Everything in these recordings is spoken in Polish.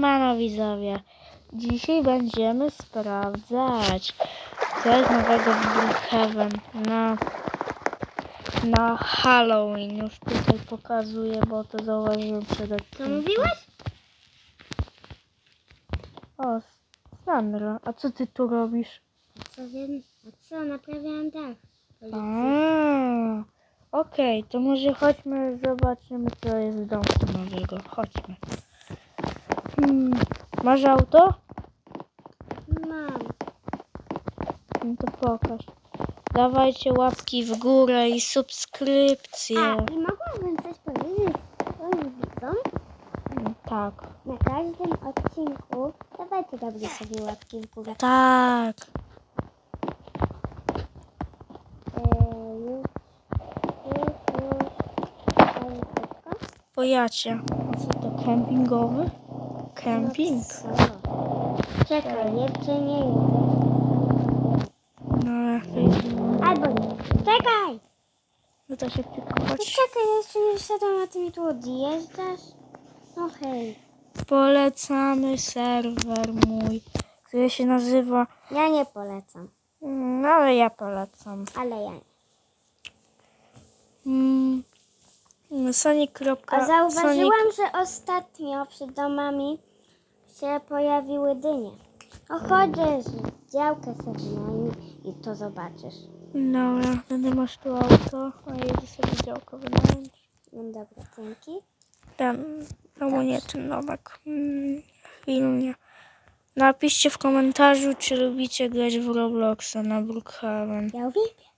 Mano widzowie, dzisiaj będziemy sprawdzać, co jest nowego w Brookhaven na, na Halloween. Już tutaj pokazuję, bo to zauważyłem przed Co mówiłeś? O, Sandra, a co ty tu robisz? Co wiem, a co, naprawiałem dach. Okej, to może chodźmy, zobaczymy, co jest w domku nowego. Chodźmy. Hmm, masz auto? Mam. No to pokaż. Dawajcie łapki w górę i subskrypcje. A, i mogłabym coś powiedzieć swoim widzom? Mm, Tak. Na każdym odcinku dawajcie dobrze sobie łapki w górę. Tak. Eee. Pojacie. A co to, kempingowy? Kemping? Czekaj, jeszcze nie jest. No, lepiej. Albo nie. Czekaj! No to się chodź. czekaj, jeszcze nie wszedłem, a ty mi tu odjeżdżasz? No hej. Polecamy serwer mój, który się nazywa... Ja nie polecam, No, ale ja polecam. ale ja nie. Mm, Sonic. A zauważyłam, że ostatnio przed domami się pojawiły dynie. No chodzisz, działkę sobie i to zobaczysz. Dobra, będę masz tu auto, a jedzie sobie działko wynająć. No dobra, dzięki. Ten, albo nie, ten Nowak. Mm, filmie. Napiszcie w komentarzu, czy lubicie grać w Robloxa na Brookhaven. Ja uwielbiam.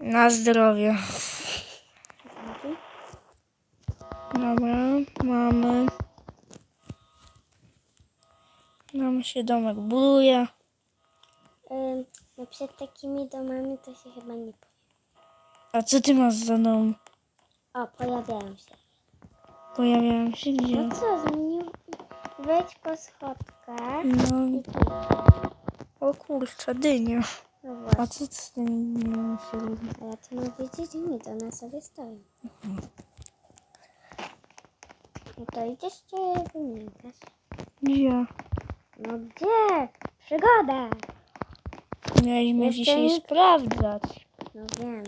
Na zdrowie. Dobra, mamy. Nam się domek buduje. Ym, no przed takimi domami to się chyba nie powie. A co ty masz za dom? O, pojawiają się. Pojawiają się gdzie? No co, zmienił? Wejdź po schodkach No, i tu. o kurczę, dynia. No A właśnie. co ty z tym dynią się robi? A ja tu mam wiedzieć, nie, to na sobie stoi. No to idziesz czy wymieniasz? Gdzie? No gdzie? Przygoda! Mieliśmy Jeszcze dzisiaj nic? sprawdzać. No wiem.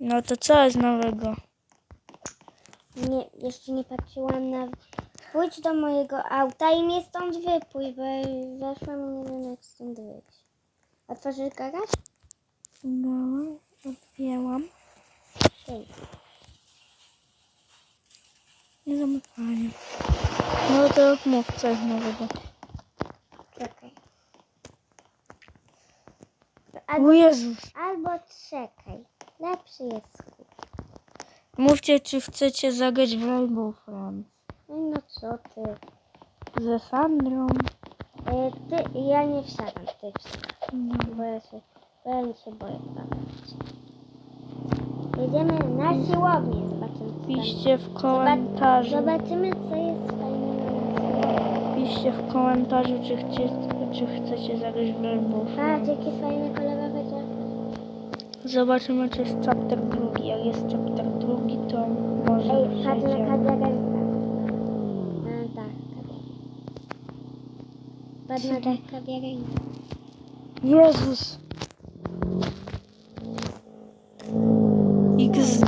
No to co jest nowego? Nie, jeszcze nie patrzyłam na... Pójdź do mojego auta i mnie stąd wypój, bo weszłam i nie wiem jak stąd wyjść. Otworzysz garaż? No, odjęłam. Dzięki. Nie zamykanie. No to mów, co jest nowego. Czekaj. O Albo, Jezus. albo czekaj. Lepszy jest skup. Mówcie, czy chcecie zagrać w Rainbow Friends. No, no co ty? Ze Sandrą. E, ty, ja nie wsiadam, ty wsiadasz. No. Bo ja się, bo ja się boję. Jedziemy na siłownię, zobaczymy. Piszcie w komentarzu. Zobaczymy, co jest fajnego. Piszcie w komentarzu, czy, chcie, czy chcecie zagrać w Rainbow Patrz, fajne kolorowe drzewo. Zobaczymy, czy jest chapter drugi. Jak jest chapter drugi, to może Ej, patrz na. A, tak. Patrz na tak kawiarenkę. Jezus! XD.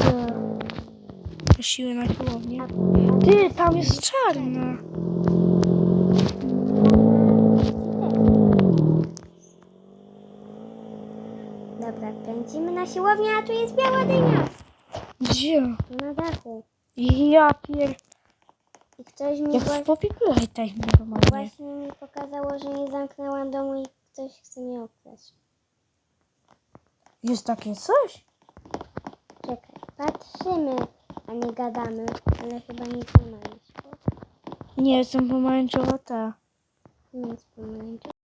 Siły na siłownię. Ty, tam jest czarna. Dobra, siłownię, a tu jest biała dynia. Gdzie? Na dachu. Ja pier... I ktoś mi Jak właśnie... popipilajtaj normalnie. Właśnie mi pokazało, że nie zamknęłam domu i ktoś chce mnie okraść. Jest takie coś? Czekaj, patrzymy, a nie gadamy, ale chyba nic nie ma jeszcze. Nie, jestem pomarańczowa ta. Nic pomarańczy.